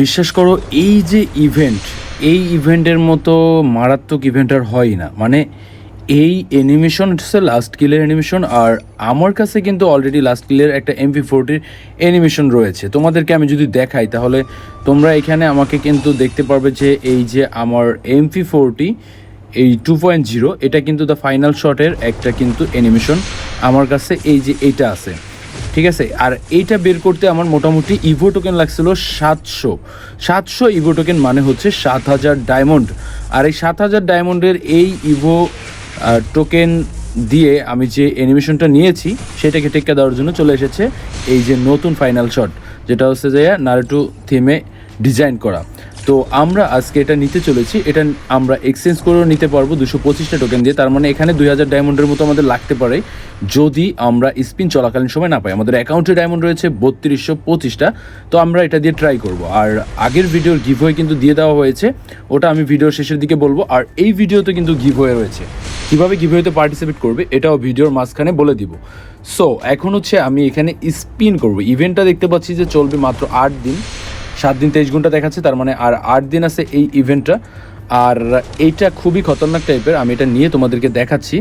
বিশ্বাস করো, এই যে ইভেন্ট এই ইভেন্টের মতো মারাত্মক ইভেন্ট আর হয় না। মানে এই অ্যানিমেশন হচ্ছে লাস্ট কিলের অ্যানিমেশন আর আমার কাছে কিন্তু অলরেডি লাস্ট কিলের একটা এমপি ফোরটির অ্যানিমেশন রয়েছে। তোমাদেরকে আমি যদি দেখাই, তাহলে তোমরা এখানে আমাকে কিন্তু দেখতে পারবে যে এই যে আমার এমপি ফোরটি এই টু পয়েন্ট জিরো এটা কিন্তু দ্য ফাইনাল শটের একটা কিন্তু অ্যানিমেশন আমার কাছে এই যে এইটা আছে। ঠিক আছে? আর এইটা বের করতে আমার মোটামুটি ইভো টোকেন লাগছিল সাতশো। সাতশো ইভো টোকেন মানে হচ্ছে সাত হাজার ডায়মন্ড আর এই সাত হাজার ডায়মন্ডের এই ইভো টোকেন দিয়ে আমি যে অ্যানিমেশনটা নিয়েছি, সেটাকে টেক্কা দেওয়ার জন্য চলে এসেছে এই যে নতুন ফাইনাল শট যেটা হচ্ছে যে নারুটু থিমে ডিজাইন করা। তো আমরা আজকে এটা নিতে চলেছি। এটা আমরা এক্সচেঞ্জ করেও নিতে পারব দুশো পঁচিশটা টোকেন দিয়ে। তার মানে এখানে দুই হাজার ডায়মন্ডের মতো আমাদের লাগতে পারে। যদি আমরা স্পিন চলাকালীন সময় না পাই। আমাদের অ্যাকাউন্টে ডায়মন্ড রয়েছে বত্রিশশো পঁচিশটা। তো আমরা এটা দিয়ে ট্রাই করব। আর আগের ভিডিওর গিভ কিন্তু দিয়ে দেওয়া হয়েছে। ওটা আমি ভিডিওর শেষের দিকে বলব। আর এই ভিডিওতে কিন্তু গিভ হয়ে রয়েছে। কীভাবে গিভ হয়েতে পার্টিসিপেট করবে, এটাও ভিডিওর মাঝখানে বলে দিব। সো এখন হচ্ছে আমি এখানে স্পিন করব। ইভেন্টটা দেখতে পাচ্ছি যে চলবে মাত্র আট দিন। সাত দিন তেইশ ঘণ্টা দেখাচ্ছে, তার মানে আর আট দিন আছে এই ইভেন্টটা আর এইটা খুবই খতরনাক টাইপের আমি এটা নিয়ে তোমাদেরকে দেখাচ্ছি।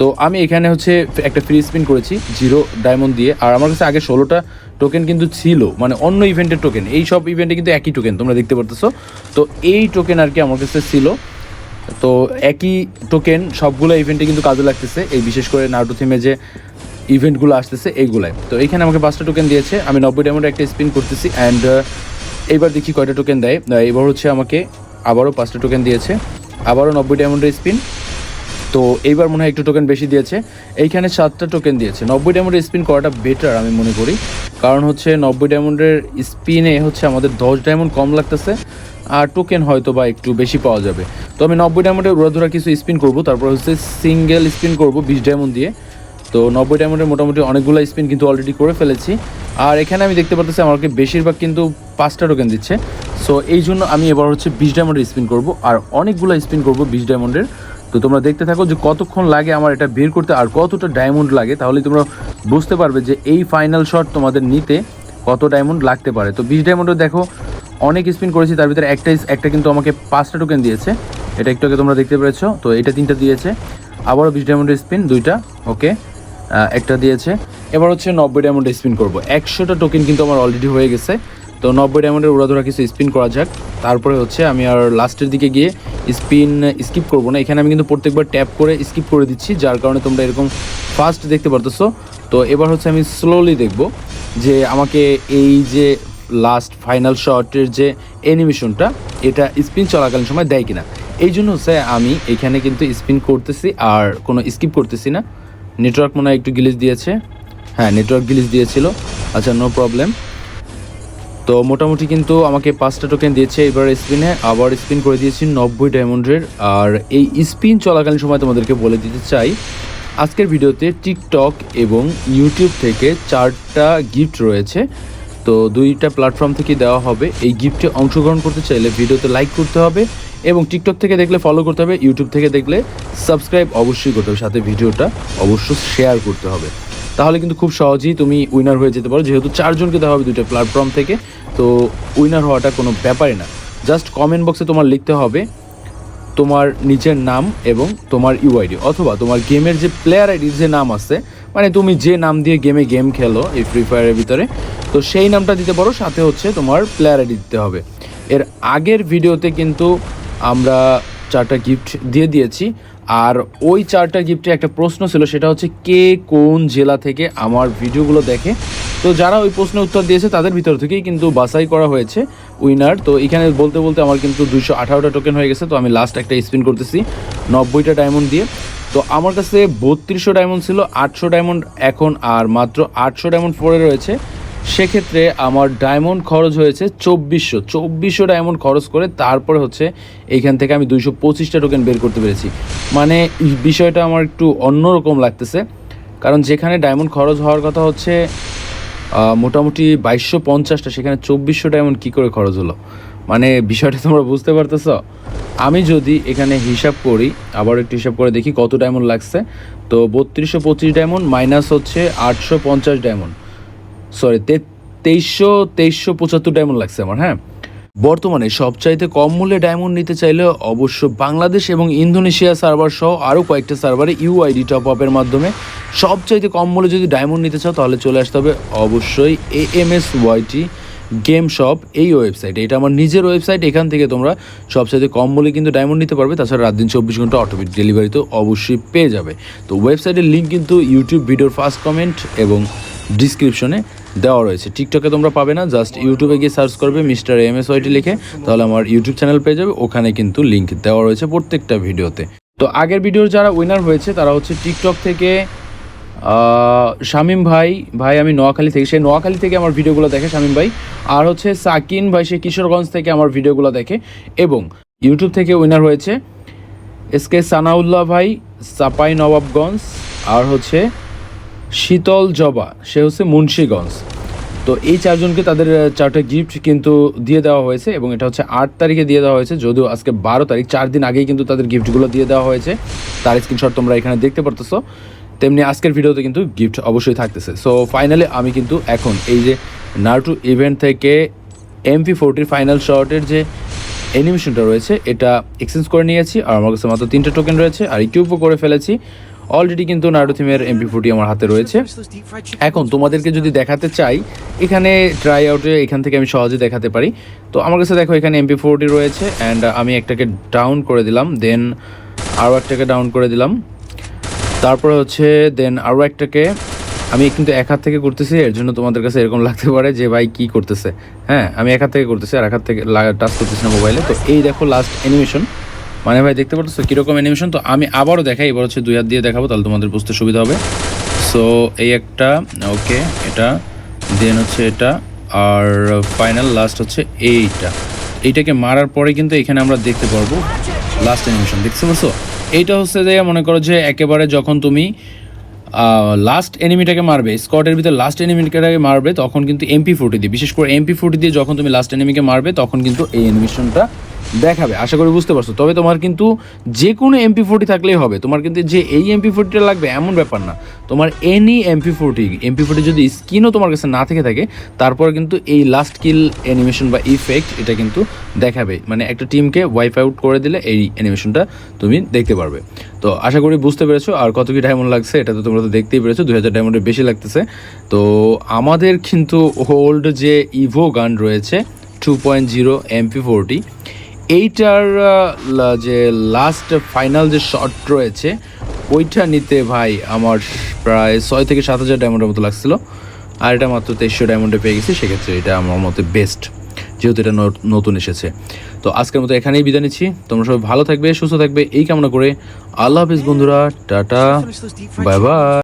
তো আমি এখানে হচ্ছে একটা ফ্রি স্পিন করেছি জিরো ডায়মন্ড দিয়ে। আর আমার কাছে আগে ষোলোটা টোকেন কিন্তু ছিল মানে অন্য ইভেন্টের টোকেন এই সব ইভেন্টে কিন্তু একই টোকেন তোমরা দেখতে পারতেছো। তো এই টোকেন আর কি আমার কাছে ছিল। তো একই টোকেন সবগুলো ইভেন্টে কিন্তু কাজে লাগতেছে। এই বিশেষ করে নারুটো থিমে যে ইভেন্টগুলো আসতেছে, এইগুলাই। তো এখানে আমাকে পাঁচটা টোকেন দিয়েছে। আমি নব্বই ডায়মন্ডে একটা স্পিন করতেছি অ্যান্ড এইবার দেখি কয়টা টোকেন দেয়। এবার হচ্ছে আমাকে আবারও পাঁচটা টোকেন দিয়েছে। আবারও নব্বই ডায়মন্ডের স্পিন তো এইবার মনে হয় একটু টোকেন বেশি দিয়েছে। এইখানে সাতটা টোকেন দিয়েছে। নব্বই ডায়মন্ডের স্পিন করাটা বেটার আমি মনে করি। কারণ হচ্ছে নব্বই ডায়মন্ডের স্পিনে হচ্ছে আমাদের দশ ডায়মন্ড কম লাগতেছে। আর টোকেন হয়তো বা একটু বেশি পাওয়া যাবে। তো আমি নব্বই ডায়মন্ডের উড়াধুরা কিছু স্পিন করব। তারপর হচ্ছে সিঙ্গেল স্পিন করব বিশ ডায়মন্ড দিয়ে। তো নব্বই ডায়মন্ডের মোটামুটি অনেকগুলো স্পিন কিন্তু অলরেডি করে ফেলেছি। আর এখানে আমি দেখতে পাচ্ছি আমাকে বেশিরভাগ কিন্তু পাঁচটা টোকেন দিচ্ছে। সো এই জন্য আমি এবার হচ্ছে বিশ ডায়মন্ডের স্পিন করব আর অনেকগুলো স্পিন করব বিশ ডায়মন্ডের তো তোমরা দেখতে থাকো যে কতক্ষণ লাগে আমার এটা বের করতে আর কতটা ডায়মন্ড লাগে, তাহলে তোমরা বুঝতে পারবে যে এই ফাইনাল শট তোমাদের নিতে কত ডায়মন্ড লাগতে পারে। তো বিশ ডায়মন্ডে দেখো, অনেক স্পিন করেছি, তার ভিতরে একটা একটা কিন্তু আমাকে পাঁচটা টোকেন দিয়েছে। এটা একটু আগে তোমরা দেখতে পেরেছ, তো এটা তিনটা দিয়েছে। আবারও বিশ ডায়মন্ডের স্পিন দুইটা ওকে একটা দিয়েছে। এবার হচ্ছে নব্বই ডায়মন্ডের স্পিন করব। একশোটা টোকেন কিন্তু আমার অলরেডি হয়ে গেছে। তো নব্বই ডায়মন্ডের উড়াধরা কিছু স্পিন করা যাক। তারপরে হচ্ছে আমি আর লাস্টের দিকে গিয়ে স্পিন স্কিপ করব না। এখানে আমি কিন্তু প্রত্যেকবার ট্যাপ করে স্কিপ করে দিচ্ছি, যার কারণে তোমরা এরকম ফাস্ট দেখতে পারতেছো। তো এবার হচ্ছে আমি স্লোলি দেখব যে আমাকে এই যে লাস্ট ফাইনাল শটের যে অ্যানিমেশনটা এটা স্পিন চলাকালীন সময় দেয় কিনা। এই জন্য হচ্ছে আমি এখানে কিন্তু স্পিন করতেছি আর কোনো স্কিপ করতেছি না। নেটওয়ার্ক মনে হয় একটু গিলিজ দিয়েছে। হ্যাঁ নেটওয়ার্ক গিলিজ দিয়েছিল। আচ্ছা নো প্রবলেম তো মোটামুটি কিন্তু আমাকে পাঁচটা টোকেন দিয়েছে, এবার স্পিনে আবার স্পিন করে দিয়েছি নব্বই ডায়মন্ডের আর এই স্পিন চলাকালীন সময় তোমাদেরকে বলে দিতে চাই, আজকের ভিডিওতে টিকটক এবং ইউটিউব থেকে চারটা গিফট রয়েছে। তো দুইটা প্ল্যাটফর্ম থেকে দেওয়া হবে। এই গিফটে অংশগ্রহণ করতে চাইলে ভিডিওতে লাইক করতে হবে। এবং টিকটক থেকে দেখলে ফলো করতে হবে ইউটিউব থেকে দেখলে সাবস্ক্রাইব অবশ্যই করতে হবে। সাথে ভিডিওটা অবশ্য শেয়ার করতে হবে। তাহলে কিন্তু খুব সহজেই তুমি উইনার হয়ে যেতে পারো। যেহেতু চারজনকে দেওয়া হবে দুইটা প্ল্যাটফর্ম থেকে, তো উইনার হওয়াটা কোনো ব্যাপারই না। জাস্ট কমেন্ট বক্সে তোমার লিখতে হবে তোমার নিজের নাম এবং তোমার ইউআইডি অথবা তোমার গেমের যে প্লেয়ার আইডির যে নাম আছে মানে তুমি যে নাম দিয়ে গেমে গেম খেলো এই ফ্রি ফায়ারের ভিতরে, তো সেই নামটা দিতে পারো। সাথে হচ্ছে তোমার প্লেয়ার আইডি দিতে হবে। এর আগের ভিডিওতে কিন্তু আমরা চারটা গিফট দিয়ে দিয়েছি। আর ওই চারটা গিফটে একটা প্রশ্ন ছিল, সেটা হচ্ছে কে কোন জেলা থেকে আমার ভিডিওগুলো দেখে? তো যারা ওই প্রশ্নের উত্তর দিয়েছে, তাদের ভিতর থেকেই কিন্তু বাছাই করা হয়েছে উইনার। তো এখানে বলতে বলতে আমার কিন্তু দুইশো আঠারোটা টোকেন হয়ে গেছে, তো আমি লাস্ট একটা স্পিন করতেছি নব্বইটা ডায়মন্ড দিয়ে। তো আমার কাছে বত্রিশশো ডায়মন্ড ছিল, আটশো ডায়মন্ড এখন আর মাত্র আটশো ডায়মন্ড পড়ে রয়েছে। সেক্ষেত্রে আমার ডায়মন্ড খরচ হয়েছে চব্বিশশো। চব্বিশশো ডায়মন্ড খরচ করে তারপরে হচ্ছে এইখান থেকে আমি দুইশো পঁচিশটা টোকেন বের করতে পেরেছি। মানে বিষয়টা আমার একটু অন্যরকম লাগতেছে। কারণ যেখানে ডায়মন্ড খরচ হওয়ার কথা হচ্ছে মোটামুটি বাইশশো পঞ্চাশটা, সেখানে চব্বিশশো ডায়মন্ড কী করে খরচ হলো? মানে বিষয়টা তোমরা বুঝতে পারতেছ? আমি যদি এখানে হিসাব করি, আবার একটু হিসাব করে দেখি কত ডায়মন্ড লাগছে। তো বত্রিশশো পঁচিশ ডায়মন্ড মাইনাস হচ্ছে আটশো পঞ্চাশ ডায়মন্ড সরি তেইশশো তেইশশো পঁচাত্তর ডায়মন্ড লাগছে আমার হ্যাঁ? বর্তমানে সবচাইতে কম মূল্যে ডায়মন্ড নিতে চাইলে অবশ্য বাংলাদেশ এবং ইন্দোনেশিয়া সার্ভার সহ আরও কয়েকটা সার্ভারে ইউআইডি টপ আপের মাধ্যমে সবচাইতে কম মূল্যে যদি ডায়মন্ড নিতে চাও, তাহলে চলে আসতে হবে অবশ্যই A M S YT game shop এই ওয়েবসাইট এটা আমার নিজের ওয়েবসাইট এখান থেকে তোমরা সবচাইতে কম মূল্যে কিন্তু ডায়মন্ড নিতে পারবে। তাছাড়া রাত দিন চব্বিশ ঘণ্টা অটোমেটিক ডেলিভারি তো অবশ্যই পেয়ে যাবে। তো ওয়েবসাইটের লিঙ্ক কিন্তু ইউটিউব ভিডিওর ফার্স্ট কমেন্ট এবং ডিসক্রিপশনে দেওয়া রয়েছে। টিকটকে তোমরা পাবে না জাস্ট ইউটিউবে গিয়ে সার্চ করবে মিস্টার এম এস ওয়াইটি লিখে, তাহলে আমার ইউটিউব চ্যানেল পেয়ে যাবে, ওখানে কিন্তু লিঙ্ক দেওয়া রয়েছে প্রত্যেকটা ভিডিওতে। তো আগের ভিডিওর যারা উইনার হয়েছে, তারা হচ্ছে টিকটক থেকে শামীম ভাই ভাই আমি নোয়াখালী থেকে, সে নোয়াখালী থেকে আমার ভিডিওগুলো দেখে, শামীম ভাই। আর হচ্ছে সাকিন ভাই, সে কিশোরগঞ্জ থেকে আমার ভিডিওগুলো দেখে। এবং ইউটিউব থেকে উইনার হয়েছে, এস কে সানাউল্লাহ ভাই, সাপাই নবাবগঞ্জ, আর হচ্ছে শীতল জবা, সে হচ্ছে মুন্সীগঞ্জ। তো এই চারজনকে তাদের চারটে গিফট কিন্তু দিয়ে দেওয়া হয়েছে এবং এটা হচ্ছে আট তারিখে দিয়ে দেওয়া হয়েছে, যদিও আজকে বারো তারিখ, চার দিন আগেই কিন্তু তাদের গিফটগুলো দিয়ে দেওয়া হয়েছে। তার স্ক্রিনশট তোমরা এখানে দেখতে পারতেছো। তেমনি আজকের ভিডিওতে কিন্তু গিফট অবশ্যই থাকতেছে। সো ফাইনালি আমি কিন্তু এখন এই যে নারটু ইভেন্ট থেকে এমপি ফোরটির ফাইনাল শর্টের যে অ্যানিমেশনটা রয়েছে, এটা এক্সচেঞ্জ করে নিয়েছি। আর আমার কাছে মাত্র তিনটে টোকেন রয়েছে। আর ইকিউবও করে ফেলেছি। অলরেডি কিন্তু নারু থিমের এমপি ফোরটি আমার হাতে রয়েছে। এখন তোমাদেরকে যদি দেখাতে চাই, এখানে ট্রাই আউটে এখান থেকে আমি সহজে দেখাতে পারি। তো আমার কাছে দেখো এখানে এমপি ফোরটি রয়েছে অ্যান্ড আমি একটাকে ডাউন করে দিলাম দেন আরও একটাকে ডাউন করে দিলাম। তারপরে হচ্ছে দেন আরও একটাকে, আমি কিন্তু এক হাত থেকে করতেছি এর জন্য তোমাদের কাছে এরকম লাগতে পারে যে ভাই কি করতেছে। হ্যাঁ আমি এক হাত থেকে করতেছি আর এক হাত থেকে টাচ করতেছি না মোবাইলে তো এই দেখো লাস্ট অ্যানিমেশন মানে ভাই, দেখতে পাচ্ছ কীরকম অ্যানিমেশন তো আমি আবারও দেখাই, এবার হচ্ছে দুই হাত দিয়ে দেখাবো, তাহলে তোমাদের বুঝতে সুবিধা হবে। সো এই একটা ওকে এটা দেন হচ্ছে এটা, আর ফাইনাল লাস্ট হচ্ছে এইটা। এইটাকে মারার পরে কিন্তু এখানে আমরা দেখতে পারব লাস্ট অ্যানিমেশন দেখতে পারছ? এইটা হচ্ছে যে, মনে করো যে, একেবারে যখন তুমি লাস্ট এনিমিটাকে মারবে স্কটের ভিতরে লাস্ট এনিমিটাকে মারবে, তখন কিন্তু এমপি ফোর্টি দিয়ে, বিশেষ করে এমপি ফোর্টি দিয়ে যখন তুমি লাস্ট এনিমিকে মারবে, তখন কিন্তু এই অ্যানিমেশনটা দেখাবে, আশা করি বুঝতে পারছ। তবে তোমার কিন্তু যে কোনো এমপি ফোর্টি থাকলেই হবে। তোমার কিন্তু যে এই এমপি ফোর্টিটা লাগবে এমন ব্যাপার না। তোমার any MP forty MP forty যদি স্কিনও তোমার কাছে না থেকে থাকে, তারপর কিন্তু এই লাস্ট কিল অ্যানিমেশন বা ইফেক্ট এটা কিন্তু দেখাবে। মানে একটা টিমকে ওয়াইফ আউট করে দিলে এই অ্যানিমেশনটা তুমি দেখতে পারবে। তো আশা করি বুঝতে পেরেছ। আর কত কি ডায়মন্ড লাগছে, এটা তো তোমরা তো দেখতেই পেরেছ। দুই হাজার ডায়মন্ডের বেশি লাগতেছে। তো আমাদের কিন্তু ওল্ড যে ইভো গান রয়েছে two point zero MP forty এইটার যে লাস্ট ফাইনাল যে শট রয়েছে, ওইটা নিতে ভাই আমার প্রায় ছয় থেকে সাত হাজার ডায়মন্ডের মতো লাগছিল। আর এটা মাত্র তেইশশো ডায়মন্ডে পেয়ে গেছি, সেক্ষেত্রে এটা আমার মতে বেস্ট যেহেতু এটা নতুন এসেছে। তো আজকের মতো এখানেই বিদায় নিচ্ছি। তোমরা সবাই ভালো থাকবে, সুস্থ থাকবে, এই কামনা করে আল্লাহ হাফিজ বন্ধুরা, টাটা বাই বাই